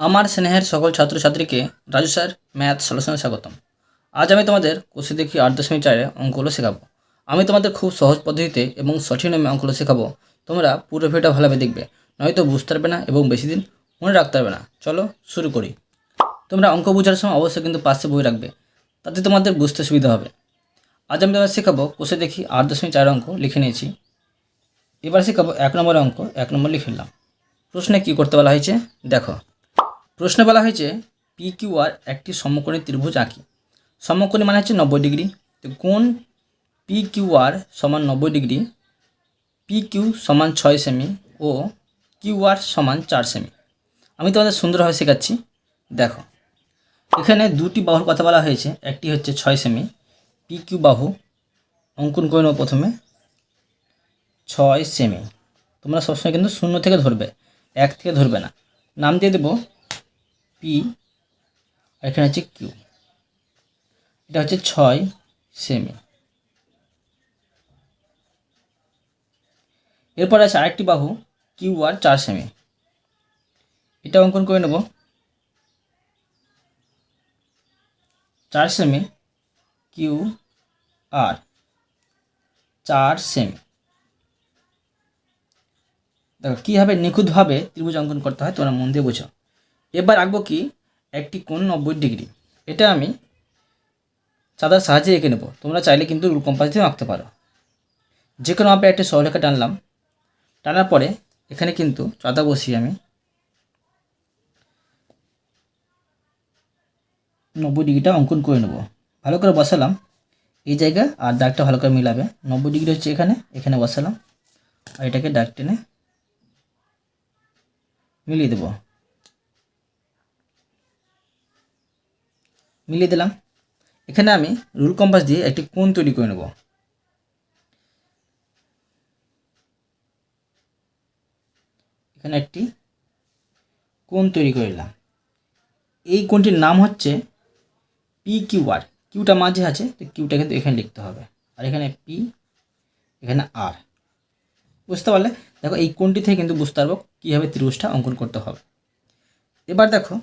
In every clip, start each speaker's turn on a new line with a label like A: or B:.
A: আমার স্নেহের সকল ছাত্রছাত্রীকে রাজু স্যার, ম্যাথ সলিউশনে স্বাগতম। আজ আমি তোমাদের কোষে দেখি আট দশমিক চারে অঙ্কগুলো শেখাবো। আমি তোমাদের খুব সহজ পদ্ধতিতে এবং সঠিক নিয়মে অঙ্কগুলো শেখাবো। তোমরা পুরো ভিডিওটা ভালোভাবে দেখবে। নয়তো বুঝতে পারবে না এবং বেশি দিন মনে রাখতে পারবে না। চলো শুরু করি। তোমরা অঙ্ক বোঝার সময় অবশ্যই কিন্তু পাশে বই রাখবে। তাতে তোমাদের বুঝতে সুবিধা হবে। আজ আমি তোমাদের শেখাবো কোষে দেখি আট দশমিক চার অঙ্ক লিখে নিয়েছি। এবার শেখাবো এক নম্বরের অঙ্ক, এক নম্বর লিখে নিলাম। প্রশ্নে কী করতে বলা হয়েছে? দেখো। প্রশ্নে বলা হয়েছে পি কিউ আর একটি সমকোণী ত্রিভুজ আঁকি। সমকোণী মানে হচ্ছে নব্বই ডিগ্রি। তো কোন পি কিউ আর সমান নব্বই ডিগ্রি? পি কিউ সমান ছয় সেমি ও কিউ আর সমান চার সেমি। আমি তোমাদের সুন্দরভাবে শেখাচ্ছি। দেখো, এখানে দুটি বাহুর কথা বলা হয়েছে। একটি হচ্ছে ছয় সেমি। পি কিউ বাহু অঙ্কন করে নেব প্রথমে। ছয় সেমি। তোমরা সবসময় কিন্তু শূন্য থেকে ধরবে, এক থেকে ধরবে না। নাম দিয়ে দেবো পি আর এখানে হচ্ছে কিউ এটা হচ্ছে ছয় সেমি এরপর আছে আরেকটি বাহু কিউ আর চার সেমি এটা অঙ্কন করে নেব। চার সেমি কিউ আর চার সেমি দেখো, কীভাবে নিখুঁতভাবে ত্রিভুজ অঙ্কন করতে হয় তোমরা মন দিয়ে বোঝো। এবার আঁকবো কি? একটি কোণ নব্বই ডিগ্রি। এটা আমি চাঁদার সাহায্যে এঁকে নেব। তোমরা চাইলে কিন্তু রুল কম্পাস দিয়েও আঁকতে পারো। যে কোনো মাপে একটা সরলরেখা টানলাম। টানার পরে এখানে কিন্তু চাঁদা বসিয়ে আমি নব্বই ডিগ্রিটা অঙ্কন করে নেব। ভালো করে বসালাম। এই জায়গা আর দাগটা ভালো করে মিলাবে। নব্বই ডিগ্রি হচ্ছে এখানে এখানে বসালাম। আর এটাকে দাগ টেনে মিলিয়ে দেবো। মিলিয়ে দিলাম। এখানে আমি রুল কম্পাস দিয়ে একটি কোণ তৈরি করে নেব। এখানে একটি কোণ তৈরি করে নিলাম। এই কোণটির নাম হচ্ছে পি কিউ আর কিউটা মাঝে আছে, তো কিউটা কিন্তু এখানে লিখতে হবে। আর এখানে পি এখানে আর বুঝতে পারলে? দেখো, এই কোণটি থেকে কিন্তু বুঝতে পারব কীভাবে ত্রিভুজটা অঙ্কন করতে হবে। এবার দেখো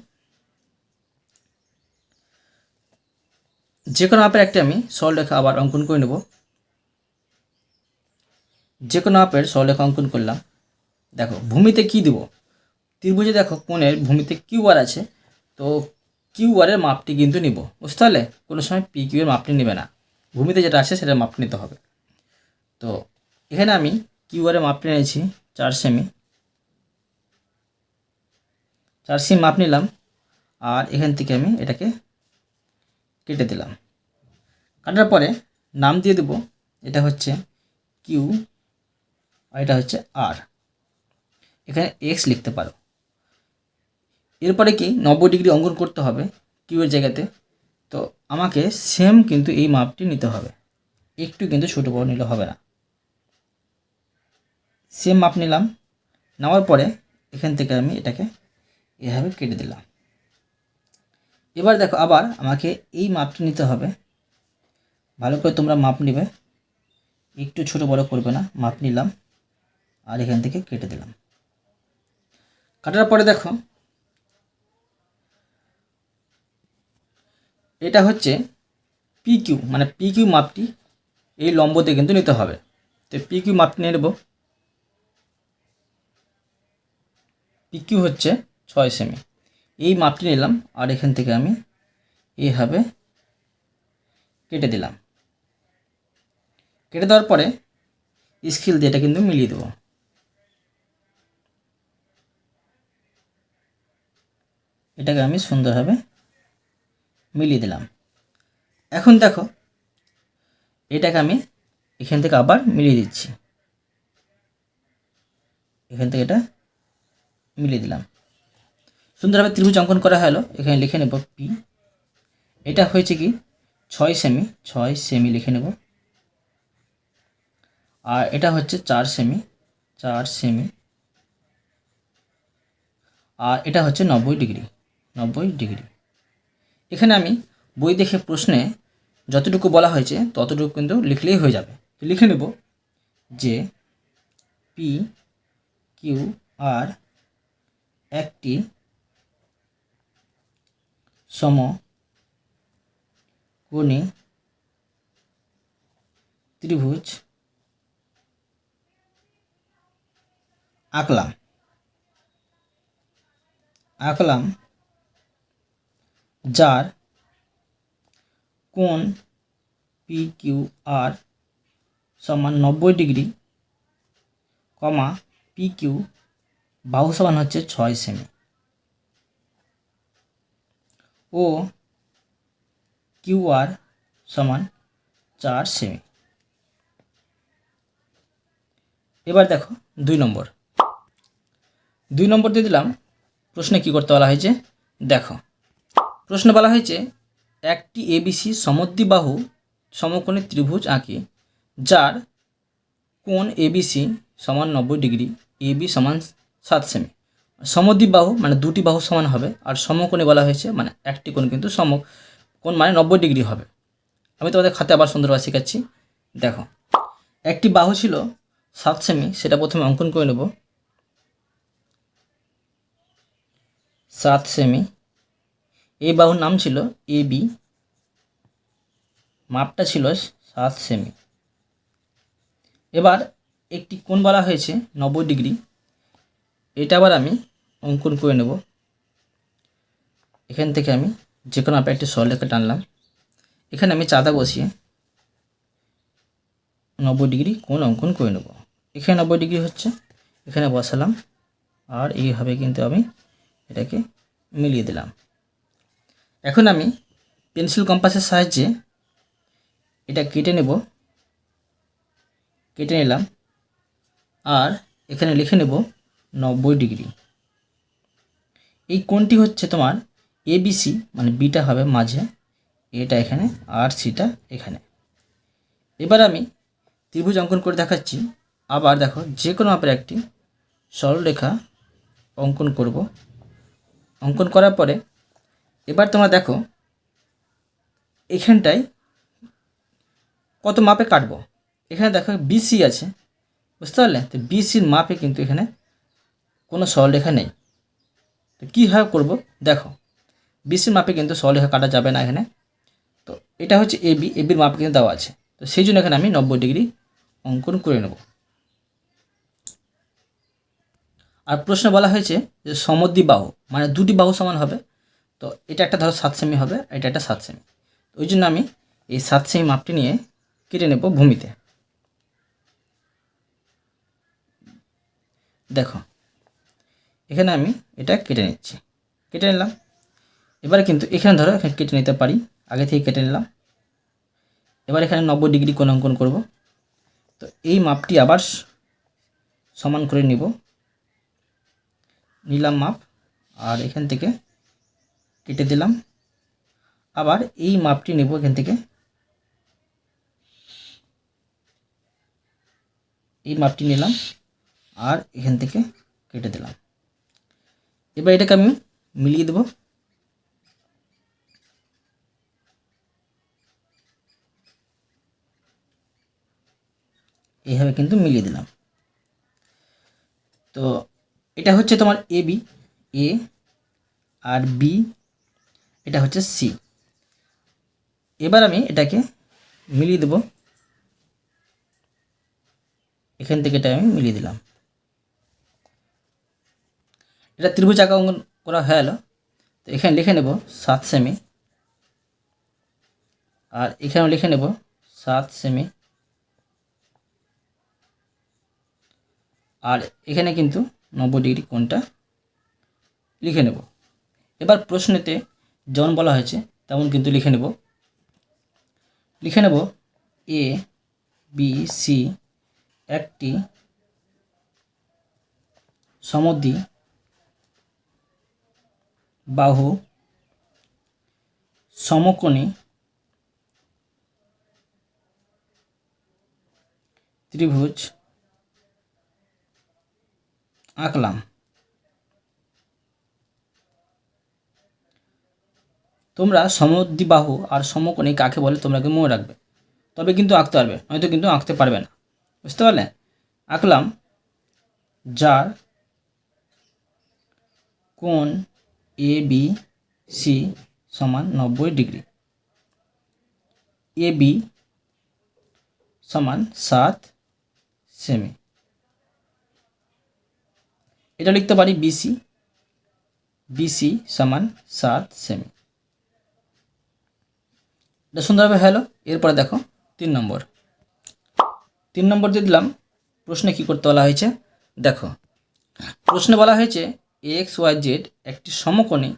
A: যে কোনো মাপের একটি আমি সরলরেখা আবার অঙ্কন করে নেব। যে কোনো মাপের সরলরেখা অঙ্কন করলাম। দেখো, ভূমিতে কি দেব? ত্রিভুজে দেখো, কোণের ভূমিতে কিউ আর আছে। তো কিউ আরের মাপটি কিন্তু নিব। বুঝতে পারলে? কোনো সময় পি কিউ এর মাপটি নেবে না। ভূমিতে যেটা আছে সেটা মাপ নিতে হবে। তো এখানে আমি কিউ আরের মাপটি নিয়েছি চার সেমি চার সেমি মাপ নিলাম। আর এখান থেকে আমি এটাকে কেটে দিলাম। কাটার পরে নাম দিয়ে দেব, এটা হচ্ছে কিউ আর এটা হচ্ছে আর এখানে এক্স লিখতে পারো। এরপরে কি নব্বই ডিগ্রি অঙ্কন করতে হবে কিউ এর জায়গাতে। তো আমাকে সেম কিন্তু এই মাপটি নিতে হবে। একটু কিন্তু ছোটো বড় নিলে হবে না। সেম মাপ নিলাম। নেওয়ার পরে এখান থেকে আমি এটাকে এভাবে কেটে দিলাম। এবার দেখো আবার আমাকে এই মাপটি নিতে হবে। ভালো করে তোমরা মাপ নেবে। একটু ছোট বড় করবে না, মাপ নিলাম আর এখান থেকে কেটে দিলাম। কাটার পরে দেখো, এটা হচ্ছে পি কিউ মানে পি কিউ মাপটি এই লম্বতে কিন্তু নিতে হবে। তো পি কিউ মাপটি নিয়ে নেব। পি কিউ হচ্ছে ছয় সেমি। এই মাপটি নিলাম, আর এখান থেকে আমি এইভাবে কেটে দিলাম। কেটে দেওয়ার পরে স্কিল দিয়ে এটা কিন্তু মিলিয়ে দেবো। এটাকে আমি সুন্দরভাবে মিলিয়ে দিলাম। এখন দেখো, এটাকে আমি এখান থেকে আবার মিলিয়ে দিচ্ছি। এখান থেকে এটা মিলিয়ে দিলাম। সুন্দরভাবে ত্রিভুজ অঙ্কন করা হলো। এখানে লিখে নেব পি এটা হয়েছে কি? ছয় সেমি ছয় সেমি লিখে নেব। আর এটা হচ্ছে চার সেমি চার সেমি আর এটা হচ্ছে নব্বই ডিগ্রি নব্বই ডিগ্রি। এখানে আমি বই দেখে প্রশ্নে যতটুকু বলা হয়েছে, ততটুকু কিন্তু লিখলেই হয়ে যাবে। লিখে নেব যে পি কিউ আর একটি সম কোণী ত্রিভুজ আঁকলাম। আঁকলাম যার কোণ পি কিউ আর সমান নব্বই ডিগ্রি কমা পি কিউ বাহু সমান হচ্ছে ছয় সেমি। ও কিউ আর সমান চার সেমি এবার দেখো দুই নম্বর। দুই নম্বর দিয়ে দিলাম, প্রশ্নে কী করতে বলা হয়েছে? দেখো, প্রশ্ন বলা হয়েছে, একটি এবিসি সমদ্বিবাহু সমকোণী ত্রিভুজ আঁকি, যার কোণ এবিসি সমান নব্বই ডিগ্রি এবি সমান সাত সেমি সমদ্বিবাহু মানে দুটি বাহু সমান হবে, আর সমকোণে বলা হয়েছে মানে একটি কোণ কিন্তু সম কোণ মানে নব্বই ডিগ্রি হবে। আমি তোমাদের খাতে আবার সুন্দরভাবে শেখাচ্ছি। দেখো, একটি বাহু ছিল সাত সেমি, সেটা প্রথমে অঙ্কন করে নেব। সাত সেমি, এই বাহুর নাম ছিল এ বি, মাপটা ছিল সাত সেমি। এবার একটি কোণ বলা হয়েছে নব্বই ডিগ্রি এটা আবার আমি অঙ্কন করে নেব। এখান থেকে আমি যে কোনো আপে একটি সরলেখা টানলাম। এখানে আমি চাঁদা বসিয়ে নব্বই ডিগ্রি কোণ অঙ্কন করে নেব। এখানে নব্বই ডিগ্রি হচ্ছে, এখানে বসালাম, আর এইভাবে কিন্তু আমি এটাকে মিলিয়ে দিলাম। এখন আমি পেন্সিল কম্পাসের সাহায্যে এটা কেটে নেব। কেটে নিলাম, আর এখানে লিখে নেব নব্বই ডিগ্রি। এই কোণটি হচ্ছে তোমার এবিসি মানে বিটা হবে মাঝে। এটা এখানে, আর সিটা এখানে। এবার আমি ত্রিভুজ অঙ্কন করে দেখাচ্ছি। আবার দেখো যে কোনো মাপের একটি সরলরেখা অঙ্কন করব। অঙ্কন করার পরে, এবার তোমরা দেখো, এখানটায় কত মাপে কাটবো? এখানে দেখো বিসি আছে, বুঝতে পারলে? তো বিসির মাপে কিন্তু এখানে কোনো সরলরেখা নেই। তো কীভাবে করব? দেখো বিসির মাপে কিন্তু সরলরেখা কাটা যাবে না এখানে। তো এটা হচ্ছে এবি এবির মাপ কিন্তু দেওয়া আছে। তো সেই জন্য এখানে আমি নব্বই ডিগ্রি অঙ্কন করে নেব। আর প্রশ্ন বলা হয়েছে যে সমদ্বি বাহু মানে দুটি বাহু সমান হবে। তো এটা একটা ধরো সাত সেমি হবে এটা একটা সাত সেমি। ওই জন্য আমি এই সাত সেমি মাপটি নিয়ে কেটে নেব ভূমিতে। দেখো এখানে আমি এটা কেটে নিচ্ছি। কেটে নিলাম। এবারে কিন্তু এখানে ধরো, এখানে কেটে নিতে পারি। আগে থেকে কেটে নিলাম। এবার এখানে নব্বই ডিগ্রি কোণ অঙ্কন করব। তো এই মাপটি আবার সমান করে নিব। নিলাম মাপ, আর এখান থেকে কেটে দিলাম। আবার এই মাপটি নেব এখান থেকে। এই মাপটি নিলাম, আর এখান থেকে কেটে দিলাম। এবার এটাকে আমি মিলিয়ে দেব। এইভাবে কিন্তু মিলিয়ে দিলাম। তো এটা হচ্ছে তোমার A B A R B এটা হচ্ছে সি এবার আমি এটাকে মিলিয়ে দেব। এখান থেকে এটা আমি মিলিয়ে দিলাম। এটা ত্রিভুজ আঁকা অঙ্কন করা হয়ে গেল তো এখানে লিখে নেব সাত সেমি আর এখানেও লিখে নেব সাত সেমি আর এখানে কিন্তু নব্বই ডিগ্রি কোণটা লিখে নেব। এবার প্রশ্নেতে যেমন বলা হয়েছে, তেমন কিন্তু লিখে নেব। লিখে নেব এ বি সি একটি সমদ্বি বাহু, সমকোণী, ত্রিভুজ, আঁকলাম। তোমরা সমদ্বিবাহু আর সমকোণী কাকে বলে তোমরা কিন্তু মনে রাখবে। তবে কিন্তু আঁকতে পারবে, নয়তো কিন্তু আঁকতে পারবে না। বুঝতে পারলে? আঁকলাম যার কোণ এ বি সি সমান নব্বই ডিগ্রি। এ বি সমান সাত সেমি। এটা লিখতে পারি বিসি বিসি সমান সাত সেমি। এটা সুন্দরভাবে হলো। এরপরে দেখো, তিন নম্বর। তিন নম্বর দিয়ে দিলাম, প্রশ্নে কি করতে বলা হয়েছে? দেখো, প্রশ্নে বলা হয়েছে এক্স ওয়াই জেড একটি সমকোণী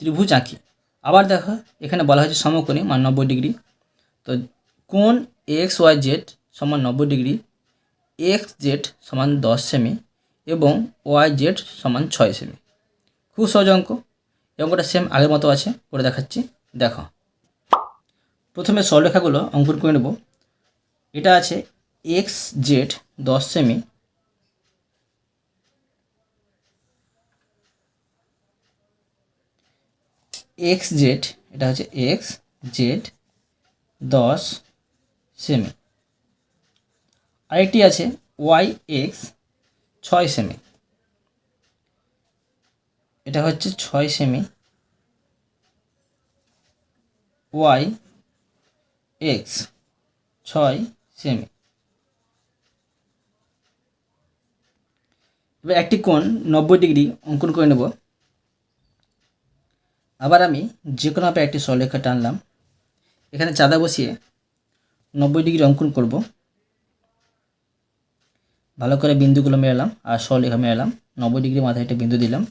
A: ত্রিভুজ আঁকি। আবার দেখো, এখানে বলা হয়েছে সমকোণী মানে নব্বই ডিগ্রি। তো কোণ এক্স ওয়াই জেড সমান নব্বই ডিগ্রি এক্স জেড সমান দশ সেমি এবং ওয়াই জেড সমান ছয় সেমি। খুব সহজ অঙ্ক। এই অঙ্কটা সেম আগের মতো আছে করে দেখাচ্ছি। দেখো। প্রথমে সরলরেখাগুলো অঙ্কন করে নেব। এটা আছে এক্স জেড দশ সেমি এক্স জেড এটা হচ্ছে এক্স জেড দশ সেমি আরেকটি আছে ওয়াই এক্স ছয় সেমি এটা হচ্ছে ছয় সেমি ওয়াই এক্স ছয় সেমি এবার একটি কোণ নব্বই ডিগ্রি অঙ্কন করে নেব। আবার আমি যে কোনো কোনোভাবে একটি সরলরেখা টানলাম। এখানে চাঁদা বসিয়ে নব্বই ডিগ্রি অঙ্কন করব। ভালো করে বিন্দুগুলো মেলালাম আর সরলরেখা মেলালাম। নব্বই ডিগ্রি মাথায় একটা বিন্দু দিলাম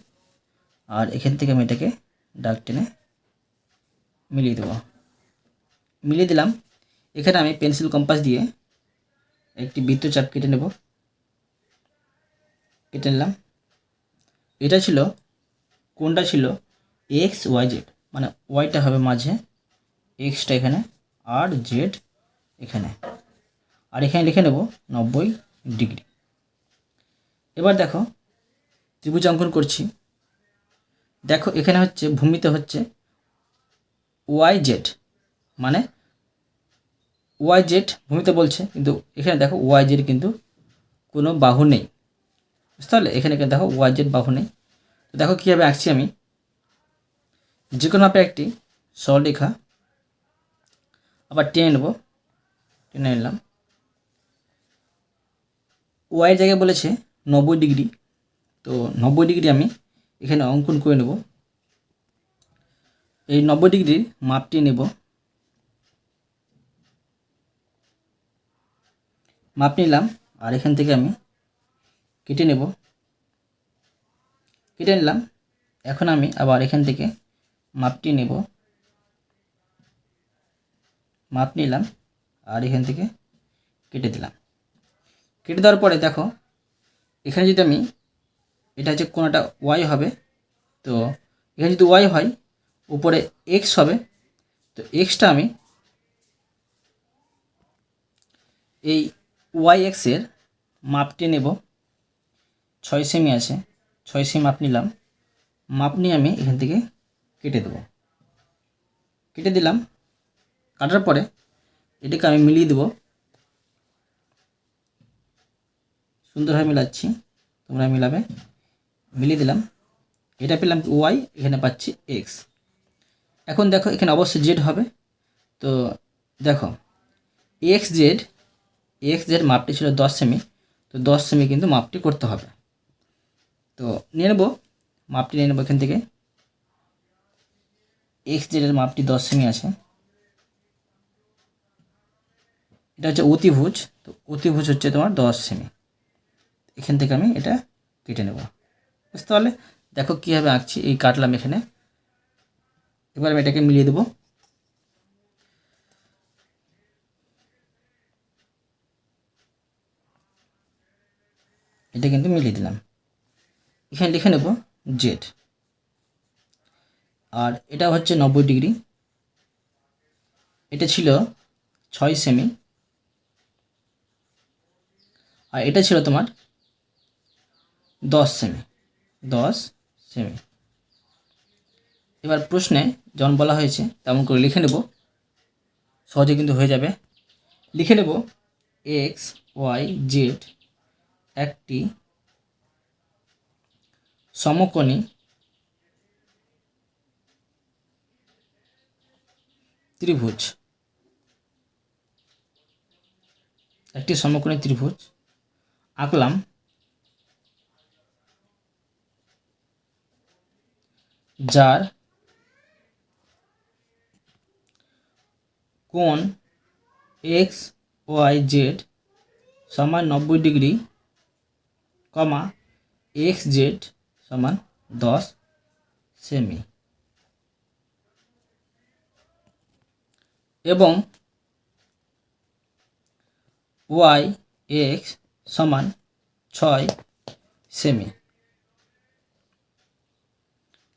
A: আর এখান থেকে আমি এটাকে ডাক টেনে মিলিয়ে দেবো। মিলিয়ে দিলাম। এখানে আমি পেন্সিল কম্পাস দিয়ে একটি বৃত্তচাপ কেটে নেব। কেটে নিলাম। এটা ছিল, কোনটা ছিল? এক্স ওয়াই জেড মানে ওয়াইটা হবে মাঝে এক্সটা এখানে, আর জেড এখানে। আর এখানে লিখে নেব নব্বই ডিগ্রি। এবার দেখো, ত্রিভুজ অঙ্কন করছি। দেখো, এখানে হচ্ছে, ভূমিতে হচ্ছে ওয়াই জেড মানে ওয়াই জেড ভূমিতে বলছে, কিন্তু এখানে দেখো ওয়াই জেড কিন্তু কোনো বাহু নেই। বুঝতে পারলে? এখানে দেখো ওয়াই জেড বাহু নেই। তো দেখো, কীভাবে আঁকছি আমি? যে কোনো মাপে একটি সরলরেখা আবার টেনে নেব, টেনে নিলাম। ওয়াই জায়গায় বলেছে নব্বই ডিগ্রি। তো নব্বই ডিগ্রি আমি এখানে অঙ্কন করে নেব। এই নব্বই ডিগ্রির মাপটি নেব। মাপ নিলাম, আর এখান থেকে আমি কেটে নেব। কেটে নিলাম, এখন আমি আবার এখান থেকে মাপটি নেব। মাপ নিলাম আর এখান থেকে কেটে দিলাম। কেটে দেওয়ার পরে দেখো, এখানে যদি আমি, এটা হচ্ছে কোনোটা ওয়াই হবে, তো এখানে যদি ওয়াই হয়, উপরে এক্স হবে, তো এক্সটা আমি এই ওয়াই এক্সের মাপটি নেব। ছয় সেমি আছে, ছয় সেমি মাপ নিলাম। মাপ নিয়ে আমি এখান থেকে কেটে দেবো। কেটে দিলাম। কাটার পরে এটাকে আমি মিলিয়ে দেবো। সুন্দরভাবে মিলাচ্ছি। তোমরা মিলাবে। মিলিয়ে দিলাম। এটা পেলাম ওয়াই, এখানে পাচ্ছি এক্স। এখন দেখো এখানে অবশ্যই জেড হবে। তো দেখো, এক্স জেড এক্স জেড মাপটি ছিল দশ সেমি। তো দশ সেমি কিন্তু মাপটি করতে হবে। তো নিয়ে নেব। মাপটি নিয়ে নেব এখান থেকে। এক্স জেডের মাপটি দশ সেমি আছে। এটা হচ্ছে অতিভুজ, তো অতিভুজ হচ্ছে তোমার দশ সেমি এখান থেকে আমি এটা কেটে নেব। বুঝতে পারলে? দেখো কীভাবে আঁকছি, এই কাটলাম এখানে। এবার আমি এটাকে মিলিয়ে দেবো। এটা কিন্তু মিলিয়ে দিলাম। এখানে লিখে নেব জেড। আর এটা হচ্ছে নব্বই ডিগ্রি। এটা ছিল ছয় সেমি। আর এটা ছিল তোমার দশ সেমি। দশ সেমি। এবার প্রশ্নে যেমন বলা হয়েছে, তেমন করে লিখে নেব। সহজে কিন্তু হয়ে যাবে। লিখে নেব এক্স ওয়াই জেড একটি সমকোণী ত্রিভুজ। একটি সমকোণী ত্রিভুজ। আঁকলাম। যার কোণ এক্স ওয়াই জেড সমান নব্বই ডিগ্রি, কমা এক্স জেড সমান দশ সেমি। এবং ওয়াই এক্স সমান ছয় সেমি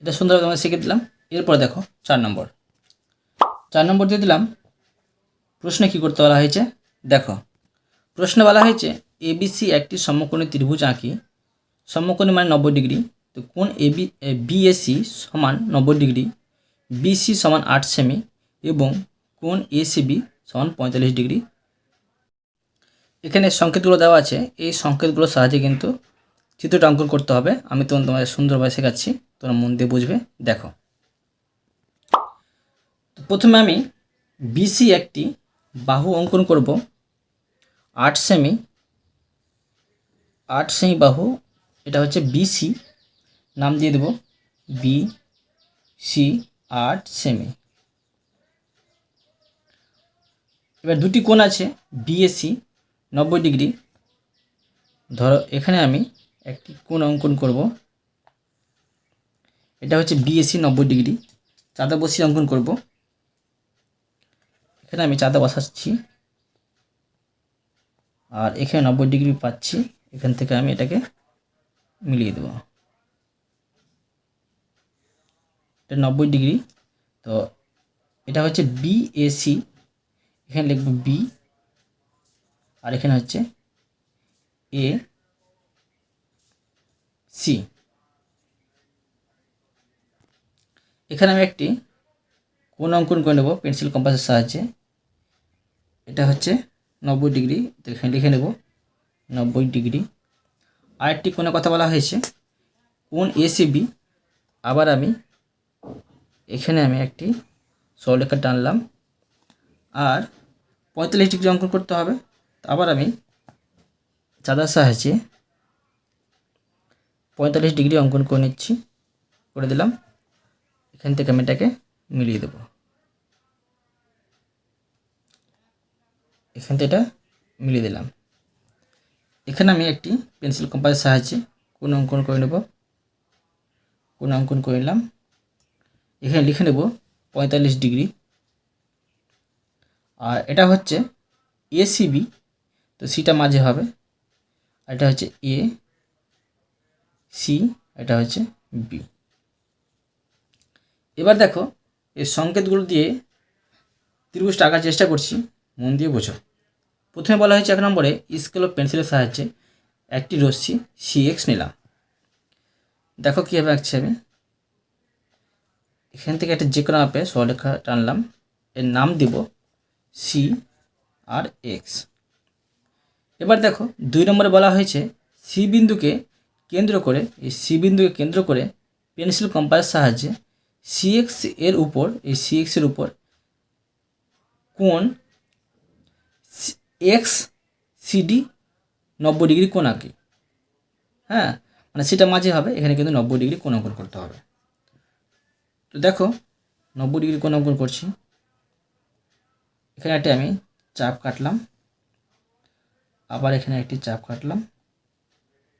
A: এটা সুন্দরভাবে আমরা শিখে দিলাম। এরপর দেখো, চার নম্বর। চার নম্বর দিয়ে দিলাম, প্রশ্নে কী করতে বলা হয়েছে? দেখো, প্রশ্নে বলা হয়েছে এবিসি একটি সমকোণী ত্রিভুজ আঁকি। সমকোণী মানে নব্বই ডিগ্রি। তো কোন এবি বিএসি সমান নব্বই ডিগ্রি? বিসি সমান আট সেমি এবং কোন এসিবি সমান পঁয়তাল্লিশ ডিগ্রি। এখানে সংকেতগুলো দেওয়া আছে। এই সংকেতগুলোর সাহায্যে কিন্তু চিত্রটা অঙ্কন করতে হবে। আমি তখন তোমাদের সুন্দরভাবে শেখাচ্ছি। তোমরা মন দিয়ে বুঝবে। দেখো। প্রথমে আমি বিসি একটি বাহু অঙ্কন করব। আট সেমি আট সেমি বাহু, এটা হচ্ছে বিসি নাম দিয়ে দেব। বি সি আট সেমি। এবার দুটি কোণ আছে বিএসি নব্বই ডিগ্রি। ধরো, এখানে আমি একটি কোণ অঙ্কন করব। এটা হচ্ছে বিএসি নব্বই ডিগ্রি। চাঁদা বসিয়ে অঙ্কন করব। এখানে আমি চাঁদা বসাচ্ছি। আর এখানে নব্বই ডিগ্রি পাচ্ছি। এখান থেকে আমি এটাকে মিলিয়ে দেবো। এটা নব্বই ডিগ্রি। তো এটা হচ্ছে বিএসি এখানে লিখব বি আর এখানে হচ্ছে এ সি এখানে আমি একটি কোন অঙ্কন করে নেব, পেন্সিল কম্পাসের সাহায্যে। এটা হচ্ছে নব্বই ডিগ্রি এখানে লিখে নেব, নব্বই ডিগ্রি। আরেকটি কোণে কথা বলা হয়েছে কোন এসিবি আবার আমি এখানে আমি একটি সরলেখা টানলাম, আর পঁয়তাল্লিশ ডিগ্রি অঙ্কন করতে হবে। আবার আমি চাঁদার সাহায্যে পঁয়তাল্লিশ ডিগ্রি অঙ্কন করে নিচ্ছি, করে দিলাম। এখান থেকে আমি এটাকে মিলিয়ে দেব। এখান থেকে এটা মিলিয়ে দিলাম। এখানে আমি একটি পেন্সিল কম্পাসের সাহায্যে কোন অঙ্কন করে নেব। কোন অঙ্কন করে নিলাম। এখানে লিখে নেব পঁয়তাল্লিশ ডিগ্রি আর এটা হচ্ছে এসিবি তো সিটা মাঝে হবে। এটা হচ্ছে এ সি এটা হচ্ছে বি এবার দেখো, এই সংকেতগুলো দিয়ে ত্রিভুজটা আঁকার চেষ্টা করছি, মন দিয়ে বোঝো। প্রথমে বলা হয়েছে এক নম্বরে, স্কেল ও পেন্সিলের সাহায্যে একটি রশ্মি সি এক্স নিলাম। দেখো কীভাবে আঁকছি আমি। এখান থেকে একটা যে কোনো মাপে সরলেখা টানলাম। এর নাম দিব সি আর এক্স এবার দেখো, দুই নম্বরে বলা হয়েছে সি বিন্দুকে কেন্দ্র করে, এই সি বিন্দুকে কেন্দ্র করে পেন্সিল কম্পাসের সাহায্যে সি এক্সের উপর, এই সি এক্সের উপর কোন এক্স সিডি নব্বই ডিগ্রি কোণ আঁকি হ্যাঁ মানে সেটা মাঝে হবে, এখানে কিন্তু নব্বই ডিগ্রি কোণ অঙ্কন করতে হবে। তো দেখো, নব্বই ডিগ্রি কোণ অঙ্কন করছি। এখানে একটা আমি চাপ কাটলাম। আবার এখানে একটি চাপ কাটলাম।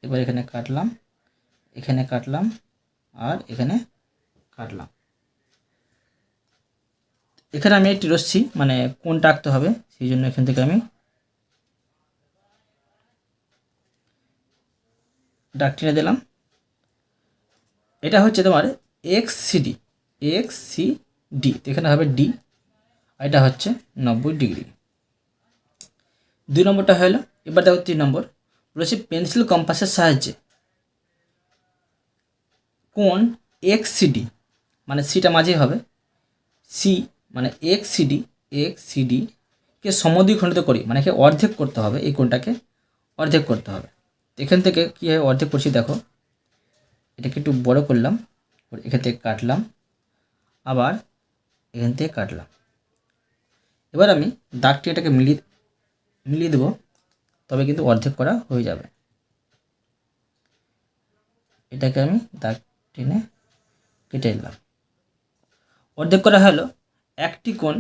A: এবার এখানে কাটলাম এখানে কাটলাম, আর এখানে কাটলাম। এখানে আমি একটি রশ্মি মানে কোনটা আঁকতে হবে, সেই জন্য এখান থেকে আমি ডাক টেনে দিলাম। এটা হচ্ছে তোমার X CD X C D এখানে হবে ডি এটা হচ্ছে নব্বই ডিগ্রি। দুই নম্বরটা হলো, এবার দেখো তিন নম্বর। বলেছি পেন্সিল কম্পাসের সাহায্যে কোন এক্স সিডি মানে সিটা মাঝেই হবে সি মানে এক্স সিডি এক্স সিডি কে সমদ্বিখণ্ডিত করি মানে কে অর্ধেক করতে হবে, এই কোনটাকে অর্ধেক করতে হবে। এখান থেকে কীভাবে অর্ধেক করছি, দেখো, এটাকে একটু বড় করলাম, এখান থেকে কাটলাম, আবার এখান থেকে কাটলাম। এবার আমি দাগটি এটাকে মিলিয়ে মিলিয়ে দেবো, তবে কিন্তু অর্ধেক করা হয়ে যাবে। এটাকে আমি দাগ টেনে কেটে নিলাম। অর্ধেক করা হলো একটি কোণ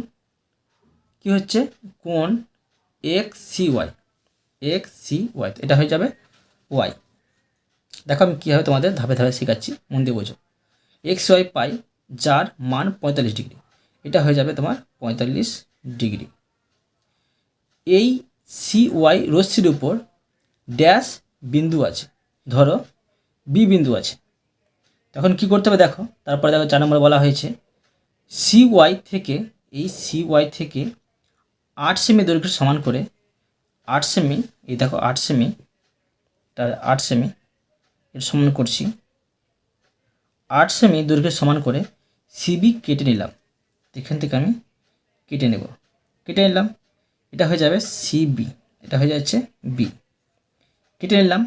A: কি হচ্ছে? কোণ X C Y, X C Y এটা হয়ে যাবে ওয়াই। দেখো আমি কীভাবে তোমাদের ধাপে ধাপে শেখাচ্ছি, মন দিয়ে বোঝো। এক্স ওয়াই পাই যার মান পঁয়তাল্লিশ ডিগ্রি, এটা হয়ে যাবে তোমার পঁয়তাল্লিশ ডিগ্রি। এই সি ওয়াই রশ্মির উপর ড্যাশ বিন্দু আছে। ধরো বি বিন্দু আছে। তখন কি করতে হবে দেখো, তারপরে দেখো চার নম্বর বলা হয়েছে সি ওয়াই থেকে, এই সি ওয়াই থেকে আট সেমি দৈর্ঘ্য সমান করে আট সেমি এই দেখো আট সেমি তার আট সেমি এর সমান করছি। আট সেমি দৈর্ঘ্যের সমান করে সিবি কেটে নিলাম। এখান থেকে আমি কেটে নেব। কেটে নিলাম। এটা হয়ে যাবে সিবি এটা হয়ে যাচ্ছে বি কেটে নিলাম।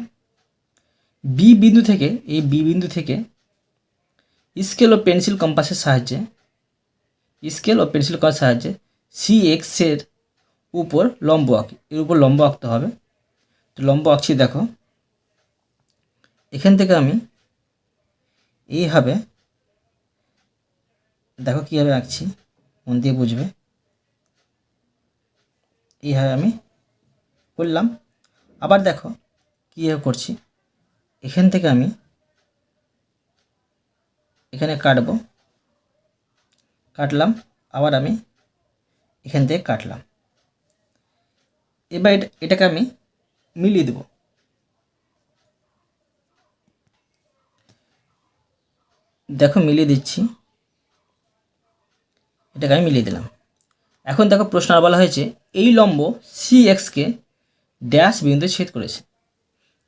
A: বি বিন্দু থেকে, এই বি বিন্দু থেকে স্কেল ও পেন্সিল কম্পাসের সাহায্যে স্কেল ও পেন্সিল কম্পাসের সাহায্যে সি এক্সের উপর লম্ব আঁকি, এর উপর লম্ব আঁকতে হবে। তো লম্ব আঁকছি, দেখো। এখান থেকে আমি এইভাবে দেখো কীভাবে আঁকছি, মন দিয়ে বুঝবে। এইভাবে আমি করলাম আবার দেখো কীভাবে করছি। এখান থেকে আমি এখানে কাটবো, কাটলাম, আবার আমি এখান থেকে কাটলাম। এবার এটা এটাকে আমি মিলিয়ে দেব। দেখো মিলিয়ে দিচ্ছি। এটাকে আমি মিলিয়ে দিলাম। এখন দেখো প্রশ্ন আর বলা হয়েছে, এই লম্ব সি এক্সকে ড্যাশ বিন্দুতে ছেদ করেছে।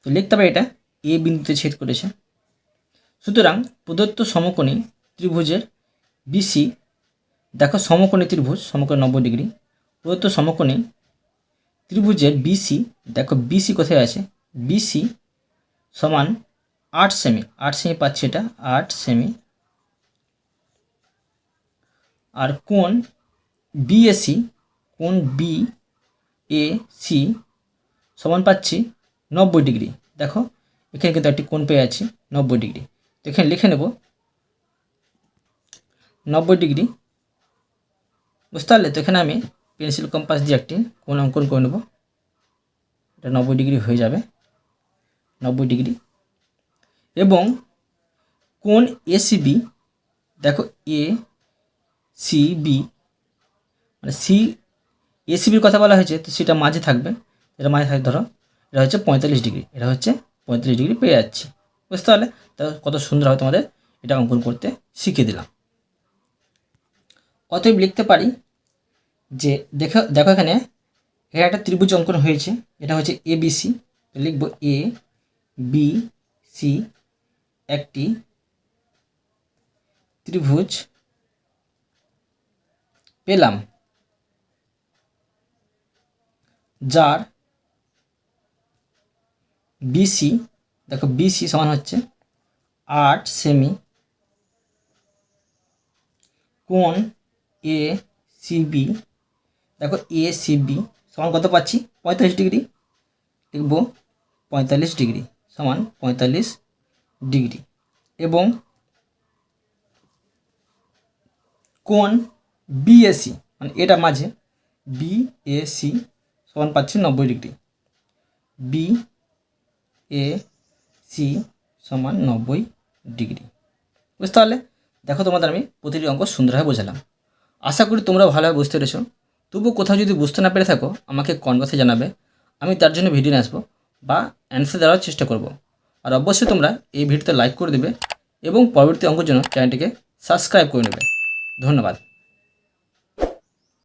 A: তো লিখতে হবে এটা এ বিন্দুতে ছেদ করেছে। সুতরাং প্রদত্ত সমকোণী ত্রিভুজের বিসি দেখো সমকোণী ত্রিভুজ, সমকোণী নব্বই ডিগ্রি। প্রদত্ত সমকোণী ত্রিভুজের বিসি দেখো বিসি কোথায় আছে? বিসি সমান আট সেমি আট সেমি পাচ্ছি এটা, আট সেমি আর কোণ বিএসি কোণ বি এ সি সমান পাচ্ছি নব্বই ডিগ্রি। দেখো, এখানে কিন্তু একটি কোণ পেয়ে আছি নব্বই ডিগ্রি। তো এখানে লিখে নেব, নব্বই ডিগ্রি। বুঝতে পারলে? তো এখানে আমি পেন্সিল কম্পাস দিয়ে একটি কোণ অঙ্কন করে নেব। এটা নব্বই ডিগ্রি হয়ে যাবে। নব্বই ডিগ্রি। এবং কোণ এসিবি দেখো এ সি বি মানে সি এসিবির কথা বলা হয়েছে, তো সেটা মাঝে থাকবে। এটা মাঝে থাকবে, ধরো, এটা হচ্ছে পঁয়তাল্লিশ ডিগ্রি, এটা হচ্ছে পঁয়তাল্লিশ ডিগ্রি পেয়ে যাচ্ছি। বুঝতে পারলে? তো কত সুন্দর হবে তোমাদের এটা অঙ্কন করতে শিখিয়ে দিলাম। অতএব লিখতে পারি যে, দেখো দেখো এখানে এর একটা ত্রিভুজ অঙ্কন হয়েছে, এটা হচ্ছে এ বি সি লিখব এ বি সি একটি ত্রিভুজ পেলাম। যার বিসি দেখো বিসি সমান হচ্ছে আট সেমি কোণ এ সিবি দেখো এ সিবি সমান কত পাচ্ছি পঁয়তাল্লিশ ডিগ্রি লিখব পঁয়তাল্লিশ ডিগ্রি সমান পঁয়তাল্লিশ ডিগ্রি এবং কোণ বিএসি মানে এটা মাঝে বিএসি সমান পাচ্ছি নব্বই ডিগ্রি। বি এ সি সমান নব্বই ডিগ্রি। বুঝতে পারলে? দেখো তোমাদের আমি প্রতিটি অঙ্ক সুন্দরভাবে বোঝালাম। আশা করি তোমরা ভালোভাবে বুঝতে পেরেছ। তবু কোথাও যদি বুঝতে না পেরে থাকো, আমাকে কনভার্সে জানাবে। আমি তার জন্য ভিডিও নিয়ে আসব বা অ্যান্সার দেওয়ার চেষ্টা করব। আর অবশ্যই তোমরা এই ভিডিওতে লাইক করে দেবে এবং পরবর্তী অঙ্কের জন্য চ্যানেলটিকে সাবস্ক্রাইব করে নেবে। ধন্যবাদ।